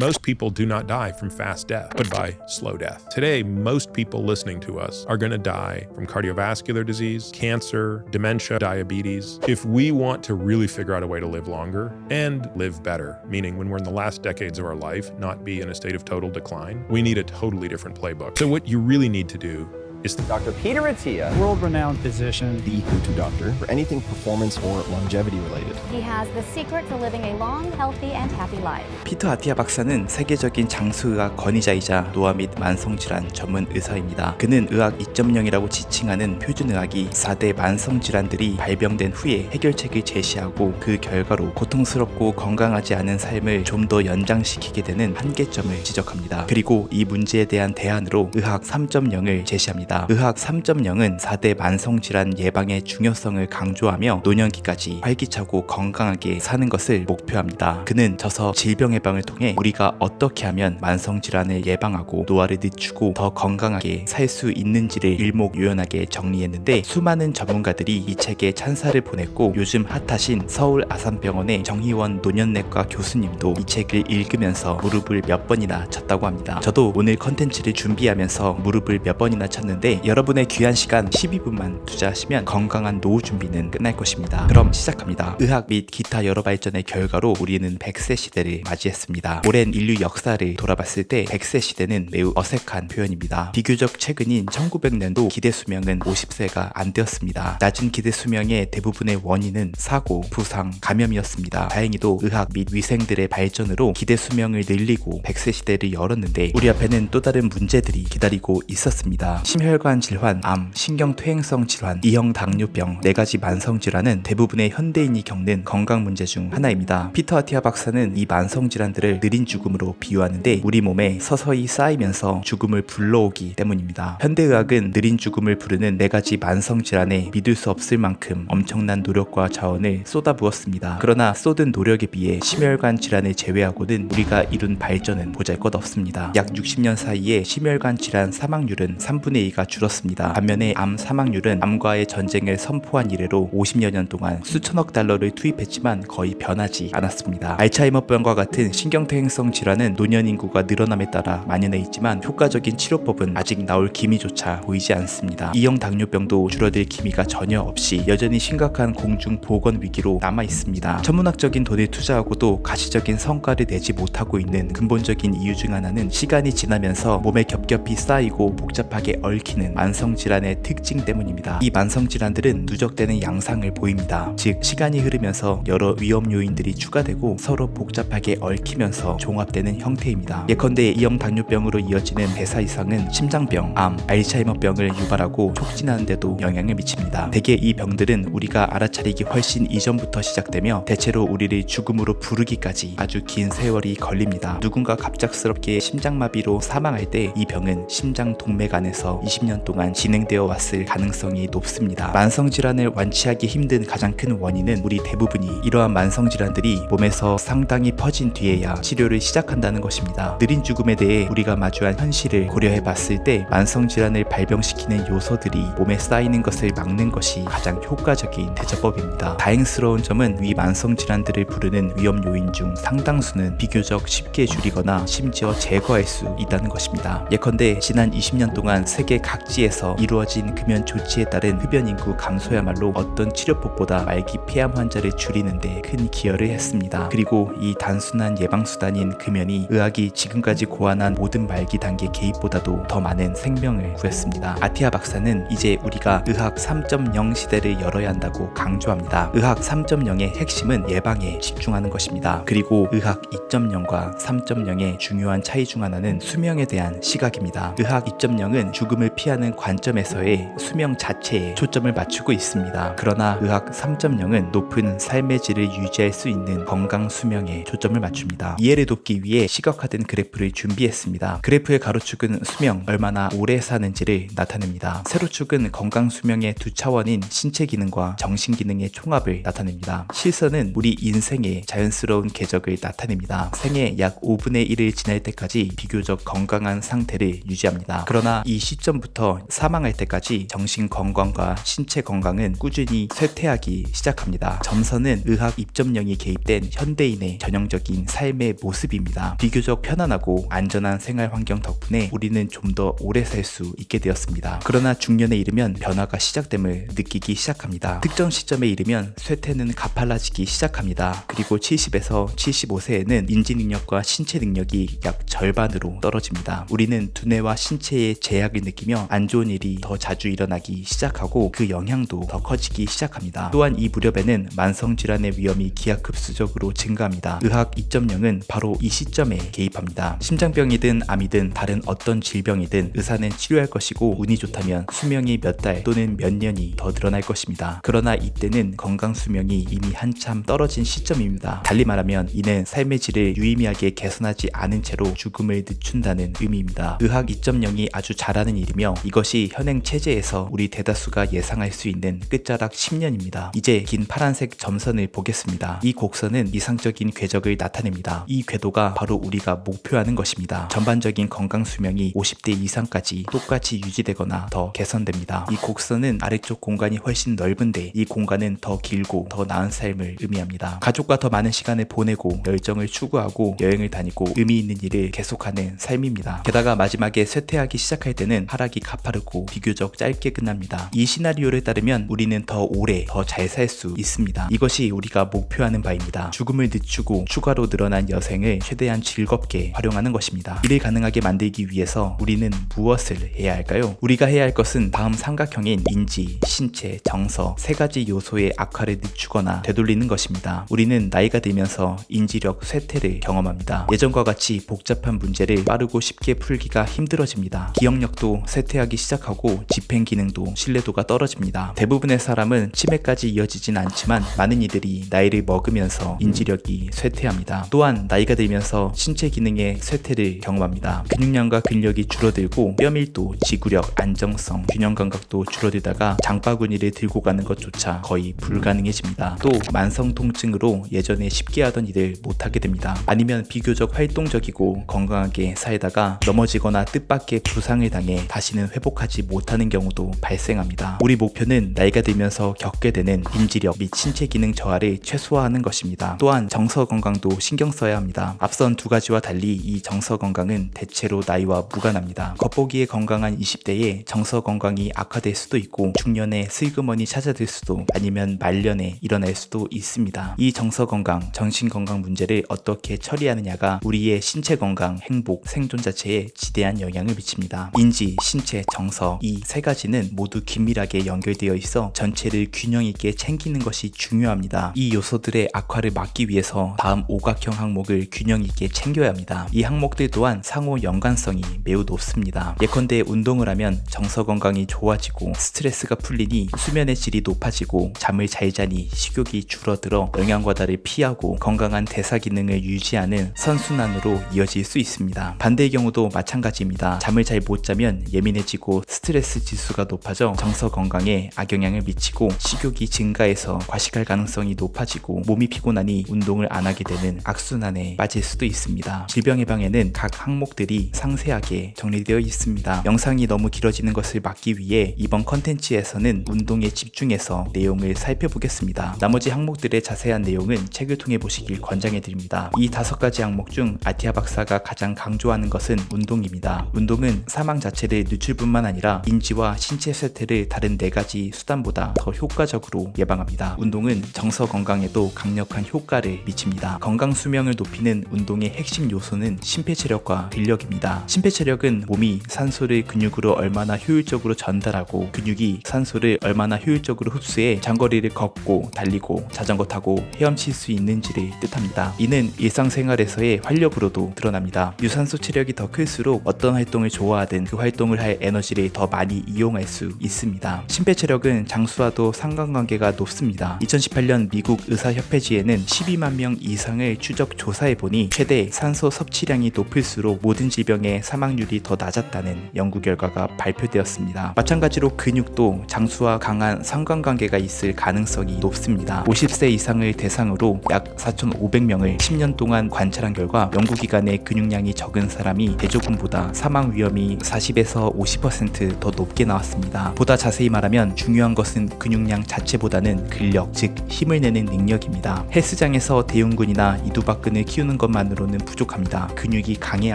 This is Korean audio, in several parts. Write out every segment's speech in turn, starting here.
Most people do not die from fast death, but by slow death. Today, most people listening to us are going to die from cardiovascular disease, cancer, dementia, diabetes. If we want to really figure out a way to live longer and live better, meaning when we're in the last decades of our life, not be in a state of total decline, we need a totally different playbook. So, what you really need to do is Dr. Peter Attia. world renowned physician. the go-to doctor for anything performance or longevity related. He has the secret to living a long, healthy, and happy life. 피터 아티아 박사는 세계적인 장수의학 권위자이자 노화 및 만성질환 전문 의사입니다. 그는 의학 2.0이라고 지칭하는 표준의학이 4대 만성 질환들이 발병된 후에 해결책을 제시하고 그 결과로 고통스럽고 건강하지 않은 삶을 좀 더 연장시키게 되는 한계점을 지적합니다. 그리고 이 문제에 대한 대안으로 의학 3.0을 제시합니다. 의학 3.0은 4대 만성 질환 예방의 중요성을 강조하며 노년기까지 활기차고 건강하게 사는 것을 목표합니다. 그는 저서 질병 예방을 통해 우리가 어떻게 하면 만성 질환을 예방하고 노화를 늦추고 더 건강하게 살 수 있는지를 일목요연하게 정리했는데 수많은 전문가들이 이 책에 찬사를 보냈고 요즘 핫하신 서울 아산병원의 정희원 노년내과 교수님도 이 책을 읽으면서 무릎을 몇 번이나 쳤다고 합니다. 저도 오늘 컨텐츠를 준비하면서 무릎을 몇 번이나 쳤는데 여러분의 귀한 시간 12분만 투자하시면 건강한 노후 준비는 끝날 것입니다. 그럼 시작합니다. 의학 및 기타 여러 발전의 결과로 우리는 100세 시대를 맞이했습니다. 오랜 인류 역사를 돌아봤을 때 100세 시대는 매우 어색한 표현입니다. 비교적 최근인 1900 년도 기대 수명은 50세가 안 되었습니다. 낮은 기대 수명의 대부분의 원인은 사고, 부상, 감염이었습니다. 다행히도 의학 및 위생들의 발전으로 기대 수명을 늘리고 100세 시대를 열었는데 우리 앞에는 또 다른 문제들이 기다리고 있었습니다. 심혈관 질환, 암, 신경퇴행성 질환, 이형 당뇨병, 네 가지 만성 질환은 대부분의 현대인이 겪는 건강 문제 중 하나입니다. 피터 아티아 박사는 이 만성 질환들을 느린 죽음으로 비유하는데 우리 몸에 서서히 쌓이면서 죽음을 불러오기 때문입니다. 현대의학은 느린 죽음을 부르는 네 가지 만성 질환에 믿을 수 없을 만큼 엄청난 노력과 자원을 쏟아부었습니다. 그러나 쏟은 노력에 비해 심혈관 질환을 제외하고는 우리가 이룬 발전은 보잘것없습니다. 약 60년 사이에 심혈관 질환 사망률은 3분의 2가 줄었습니다. 반면에 암 사망률은 암과의 전쟁을 선포한 이래로 50여 년 동안 수천억 달러를 투입했지만 거의 변하지 않았습니다. 알츠하이머병과 같은 신경퇴행성 질환은 노년 인구가 늘어남에 따라 만연해 있지만 효과적인 치료법은 아직 나올 기미조차 보이지 않습니다. 이형 당뇨병도 줄어들 기미가 전혀 없이 여전히 심각한 공중 보건 위기로 남아 있습니다. 천문학적인 돈을 투자하고도 가시적인 성과를 내지 못하고 있는 근본적인 이유 중 하나는 시간이 지나면서 몸에 겹겹이 쌓이고 복잡하게 얽히는 만성 질환의 특징 때문입니다. 이 만성 질환들은 누적되는 양상을 보입니다. 즉 시간이 흐르면서 여러 위험 요인들이 추가되고 서로 복잡하게 얽히면서 종합되는 형태입니다. 예컨대 이형 당뇨병으로 이어지는 대사 이상은 심장병, 암, 알츠하이머병 을 유발하고 촉진하는데도 영향을 미칩니다. 대개 이 병들은 우리가 알아차리기 훨씬 이전부터 시작되며 대체로 우리를 죽음으로 부르기까지 아주 긴 세월이 걸립니다. 누군가 갑작스럽게 심장마비로 사망할 때 이 병은 심장 동맥 안에서 20년 동안 진행되어 왔을 가능성이 높습니다. 만성 질환을 완치하기 힘든 가장 큰 원인은 우리 대부분이 이러한 만성 질환들이 몸에서 상당히 퍼진 뒤에야 치료를 시작한다는 것입니다. 느린 죽음에 대해 우리가 마주한 현실을 고려해 봤을 때 만성 질환을 발 병시키는 요소들이 몸에 쌓이는 것을 막는 것이 가장 효과적인 대처법입니다. 다행스러운 점은 위 만성 질환들을 부르는 위험 요인 중 상당수는 비교적 쉽게 줄이거나 심지어 제거할 수 있다는 것입니다. 예컨대 지난 20년 동안 세계 각지에서 이루어진 금연 조치에 따른 흡연 인구 감소야말로 어떤 치료법보다 말기 폐암 환자를 줄이는데 큰 기여를 했습니다. 그리고 이 단순한 예방 수단인 금연이 의학이 지금까지 고안한 모든 말기 단계 개입보다도 더 많은 생명을 구했습니다. 아티아 박사는 이제 우리가 의학 3.0 시대를 열어야 한다고 강조합니다. 의학 3.0의 핵심은 예방에 집중하는 것입니다. 그리고 의학 2.0과 3.0의 중요한 차이 중 하나는 수명에 대한 시각입니다. 의학 2.0은 죽음을 피하는 관점에서의 수명 자체에 초점을 맞추고 있습니다. 그러나 의학 3.0은 높은 삶의 질을 유지할 수 있는 건강 수명에 초점을 맞춥니다. 이해를 돕기 위해 시각화된 그래프를 준비했습니다. 그래프의 가로축은 수명, 얼마나 오래 사는지를 나타냅니다. 세로축은 건강 수명의 두 차원인 신체 기능과 정신 기능의 총합을 나타냅니다. 실선은 우리 인생의 자연스러운 궤적을 나타냅니다. 생애 약 5분의 1을 지날 때까지 비교적 건강한 상태를 유지합니다. 그러나 이 시점부터 사망할 때까지 정신 건강과 신체 건강은 꾸준히 쇠퇴하기 시작합니다. 점선은 의학 입점령이 개입된 현대인의 전형적인 삶의 모습입니다. 비교적 편안하고 안전한 생활 환경 덕분에 우리는 좀 더 오래 살 수 있게 되었습니다. 그러나 중년에 이르면 변화가 시작됨을 느끼기 시작합니다. 특정 시점에 이르면 쇠퇴는 가팔라지기 시작합니다. 그리고 70에서 75세에는 인지 능력과 신체 능력이 약 절반으로 떨어집니다. 우리는 두뇌와 신체의 제약을 느끼며 안 좋은 일이 더 자주 일어나기 시작하고 그 영향도 더 커지기 시작합니다. 또한 이 무렵에는 만성 질환의 위험이 기하급수적으로 증가합니다. 의학 2.0은 바로 이 시점에 개입합니다. 심장병이든 암이든 다른 어떤 질병이든 의사는 치료할 것이고 운이 좋다면 수명이 몇 달 또는 몇 년이 더 늘어날 것입니다. 그러나 이때는 건강 수명이 이미 한참 떨어진 시점입니다. 달리 말하면 이는 삶의 질을 유의미하게 개선하지 않은 채로 죽음을 늦춘다는 의미입니다. 의학 2.0이 아주 잘하는 일이며 이것이 현행 체제에서 우리 대다수가 예상할 수 있는 끝자락 10년입니다. 이제 긴 파란색 점선을 보겠습니다. 이 곡선은 이상적인 궤적을 나타냅니다. 이 궤도가 바로 우리가 목표하는 것입니다. 전반적인 건강 수명이 50대 이상까지 똑같이 유지되거나 더 개선됩니다. 이 곡선은 아래쪽 공간이 훨씬 넓은데 이 공간은 더 길고 더 나은 삶을 의미합니다. 가족과 더 많은 시간을 보내고 열정을 추구하고 여행을 다니고 의미 있는 일을 계속하는 삶입니다. 게다가 마지막에 쇠퇴하기 시작할 때는 하락이 가파르고 비교적 짧게 끝납니다. 이 시나리오를 따르면 우리는 더 오래 더 잘 살 수 있습니다. 이것이 우리가 목표하는 바입니다. 죽음을 늦추고 추가로 늘어난 여생을 최대한 즐겁게 활용하는 것입니다. 이를 가능하게 만들기 위해서 우리는 무엇을 해야 할까요? 우리가 해야 할 것은 다음 삼각형인 인지, 신체, 정서 세 가지 요소의 악화를 늦추거나 되돌리는 것입니다. 우리는 나이가 들면서 인지력 쇠퇴를 경험합니다. 예전과 같이 복잡한 문제를 빠르고 쉽게 풀기가 힘들어집니다. 기억력도 쇠퇴하기 시작하고 집행 기능도 신뢰도가 떨어집니다. 대부분의 사람은 치매까지 이어지진 않지만 많은 이들이 나이를 먹으면서 인지력이 쇠퇴합니다. 또한 나이가 들면서 신체 기능의 쇠퇴를 경험합니다. 근육량과 근력이 줄어들고 뼈 밀도, 지구력, 안정성, 균형 감각도 줄어들다가 장바구니를 들고 가는 것조차 거의 불가능해집니다. 또 만성 통증으로 예전에 쉽게 하던 일을 못하게 됩니다. 아니면 비교적 활동적이고 건강하게 살다가 넘어지거나 뜻밖의 부상을 당해 다시는 회복하지 못하는 경우도 발생합니다. 우리 목표는 나이가 들면서 겪게 되는 인지력 및 신체 기능 저하를 최소화하는 것입니다. 또한 정서 건강도 신경 써야 합니다. 앞선 두 가지와 달리 이 정서 건강은 대체로 나이와 무관합니다. 겉보기에 건강한 20 대에 정서 건강이 악화될 수도 있고 중년에 슬그머니 찾아들 수도 아니면 말년에 일어날 수도 있습니다. 이 정서 건강, 정신 건강 문제를 어떻게 처리하느냐가 우리의 신체 건강, 행복, 생존 자체에 지대한 영향을 미칩니다. 인지, 신체, 정서 이 세 가지는 모두 긴밀하게 연결되어 있어 전체를 균형 있게 챙기는 것이 중요합니다. 이 요소들의 악화를 막기 위해서 다음 오각형 항목을 균형 있게 챙겨야 합니다. 이 항목들 또한 상호 연관성이 매우 높습니다. 예컨대 운동을 하면 정서 건강이 좋아지고 스트레스가 풀리니 수면의 질이 높아지고 잠을 잘 자니 식욕이 줄어들어 영양과다를 피하고 건강한 대사 기능을 유지하는 선순환으로 이어질 수 있습니다. 반대의 경우도 마찬가지입니다. 잠을 잘 못 자면 예민해지고 스트레스 지수가 높아져 정서 건강에 악영향을 미치고 식욕이 증가해서 과식할 가능성이 높아지고 몸이 피곤하니 운동을 안 하게 되는 악순환에 빠질 수도 있습니다. 질병 예방에는 각 항목들이 상세하게 정리되어 있습니다. 영상이 너무 길어지는 것을 막기 위해 이번 컨텐츠에서는 운동에 집중해서 내용을 살펴보겠습니다. 나머지 항목들의 자세한 내용은 책을 통해 보시길 권장해 드립니다. 이 다섯 가지 항목 중 아티아 박사가 가장 강조하는 것은 운동입니다. 운동은 사망 자체를 늦출 뿐만 아니라 인지와 신체 쇠퇴를 다른 네 가지 수단보다 더 효과적으로 예방합니다. 운동은 정서 건강에도 강력한 효과를 미칩니다. 건강 수명을 높이는 운동의 핵심 요소는 심폐체력과 근력입니다. 심폐체력은 몸이 산소를 근육으로 얼마나 효율적으로 전달하고 근육이 산소를 얼마나 효율적으로 흡수해 장거리를 걷고 달리고 자전거 타고 헤엄칠 수 있는지를 뜻합니다. 이는 일상생활에서의 활력으로도 드러납니다. 유산소 체력이 더 클수록 어떤 활동을 좋아하든 그 활동을 할 에너지를 더 많이 이용할 수 있습니다. 심폐 체력은 장수와도 상관관계가 높습니다. 2018년 미국 의사협회지에는 12만 명 이상을 추적 조사해보니 최대 산소 섭취량이 높을수록 모든 질병의 사망률이 더 낮았다는 연구 결과가 발표되었습니다. 마찬가지로 근육도 장수와 강한 상관관계가 있을 가능성이 높습니다. 50세 이상을 대상으로 약 4,500명을 10년 동안 관찰한 결과 연구기간에 근육량이 적은 사람이 대조군보다 사망 위험이 40에서 40에서 50%더 높게 나왔습니다. 보다 자세히 말하면 중요한 것은 근육량 자체보다는 근력, 즉 힘을 내는 능력입니다. 헬스장에서 대흉근이나 이두박근을 키우는 것만으로는 부족합니다. 근육이 강해야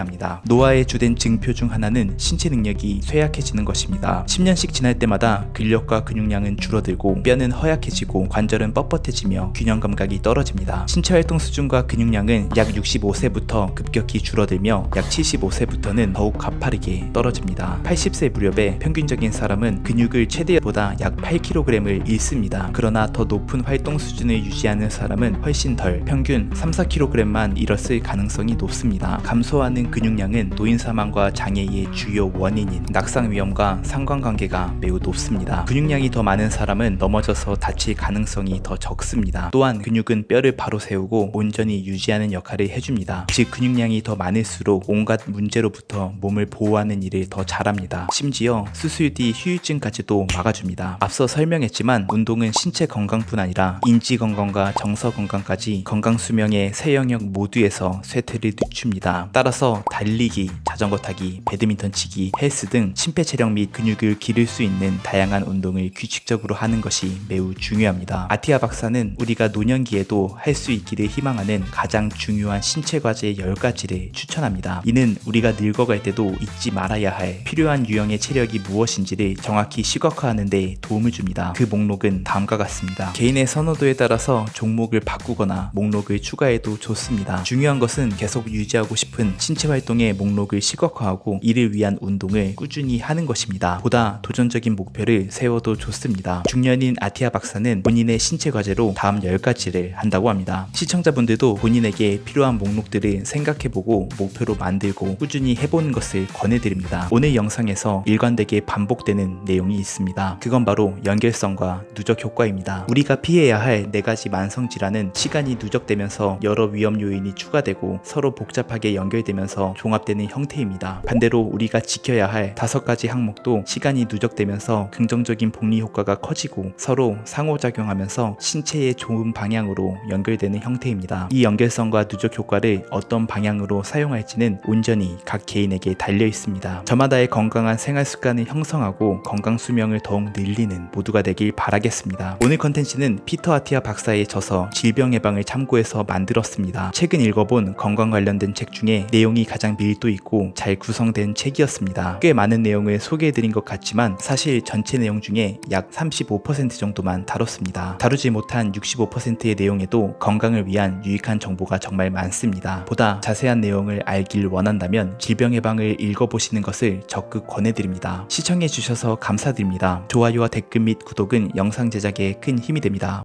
합니다. 노화의 주된 증표 중 하나는 신체 능력이 쇠약해지는 것입니다. 10년씩 지날 때마다 근력과 근육량은 줄어들고 뼈는 허약해지고 관절은 뻣뻣해지며 균형 감각이 떨어집니다. 신체 활동 수준과 근육량은 약 65세부터 급격히 줄어들며 약 75세부터는 더욱 가파르게 떨어집니다. 80세 무렵에 평균적인 사람은 근육을 최대보다 약 8kg을 잃습니다. 그러나 더 높은 활동 수준을 유지하는 사람은 훨씬 덜 평균 3, 4kg만 잃었을 가능성이 높습니다. 감소하는 근육량은 노인 사망과 장애의 주요 원인인 낙상 위험과 상관관계가 매우 높습니다. 근육량이 더 많은 사람은 넘어져서 다칠 가능성이 더 적습니다. 또한 근육은 뼈를 바로 세우고 온전히 유지하는 역할을 해줍니다. 즉 근육량이 더 많을수록 온갖 문제로부터 몸을 보호하는 일을 더 잘합니다. 심지어 수술 뒤 후유증까지도 막아줍니다. 앞서 설명했지만 운동은 신체 건강뿐 아니라 인지 건강과 정서 건강까지 건강 수명의 세 영역 모두에서 쇠퇴를 늦춥니다. 따라서 달리기, 자전거 타기, 배드민턴 치기, 헬스 등 심폐 체력 및 근육을 기를 수 있는 다양한 운동을 규칙적으로 하는 것이 매우 중요합니다. 아티아 박사는 우리가 노년기에도 할 수 있기를 희망하는 가장 중요한 신체 과제 10가지를 추천합니다. 이는 우리가 늙어갈 때도 잊지 말아야 할 필요한 유형의 체력이 무엇인지를 정확히 시각화하는 데 도움을 줍니다. 그 목록은 다음과 같습니다. 개인의 선호도에 따라서 종목을 바꾸거나 목록을 추가해도 좋습니다. 중요한 것은 계속 유지하고 싶은 신체 활동의 목록을 시각화하고 이를 위한 운동을 꾸준히 하는 것입니다. 보다 도전적인 목표를 세워도 좋습니다. 중년인 아티아 박사는 본인의 신체 과제로 다음 10가지를 한다고 합니다. 시청자분들도 본인에게 필요한 목록들을 생각해보고 목표로 만들고 꾸준히 해보는 것을 권해드립니다. 오늘 영상에서 일관되게 반복되는 내용이 있습니다. 그건 바로 연결성과 누적 효과입니다. 우리가 피해야 할 네 가지 만성 질환은 시간이 누적되면서 여러 위험 요인이 추가되고 서로 복잡하게 연결되면서 종합되는 형태입니다. 반대로 우리가 지켜야 할 다섯 가지 항목도 시간이 누적되면서 긍정적인 복리 효과가 커지고 서로 상호작용하면서 신체의 좋은 방향으로 연결되는 형태입니다. 이 연결성과 누적 효과를 어떤 방향으로 사용할지는 온전히 각 개인에게 달려 있습니다. 저마다의 건강한 생활 습관을 형성하고 건강 수명을 더욱 늘리는 모두가 되길 바라겠습니다. 오늘 컨텐츠는 피터 아티아 박사의 저서 질병 예방을 참고해서 만들었습니다. 최근 읽어본 건강 관련된 책 중에 내용이 가장 밀도 있고 잘 구성된 책이었습니다. 꽤 많은 내용을 소개해드린 것 같지만 사실 전체 내용 중에 약 35% 정도만 다뤘습니다. 다루지 못한 65%의 내용에도 건강을 위한 유익한 정보가 정말 많습니다. 보다 자세한 내용을 알길 원한다면 질병 예방을 읽어보시는 것을 적극 권해드립니다. 시청해주셔서 감사드립니다. 좋아요와 댓글 및 구독은 영상 제작에 큰 힘이 됩니다.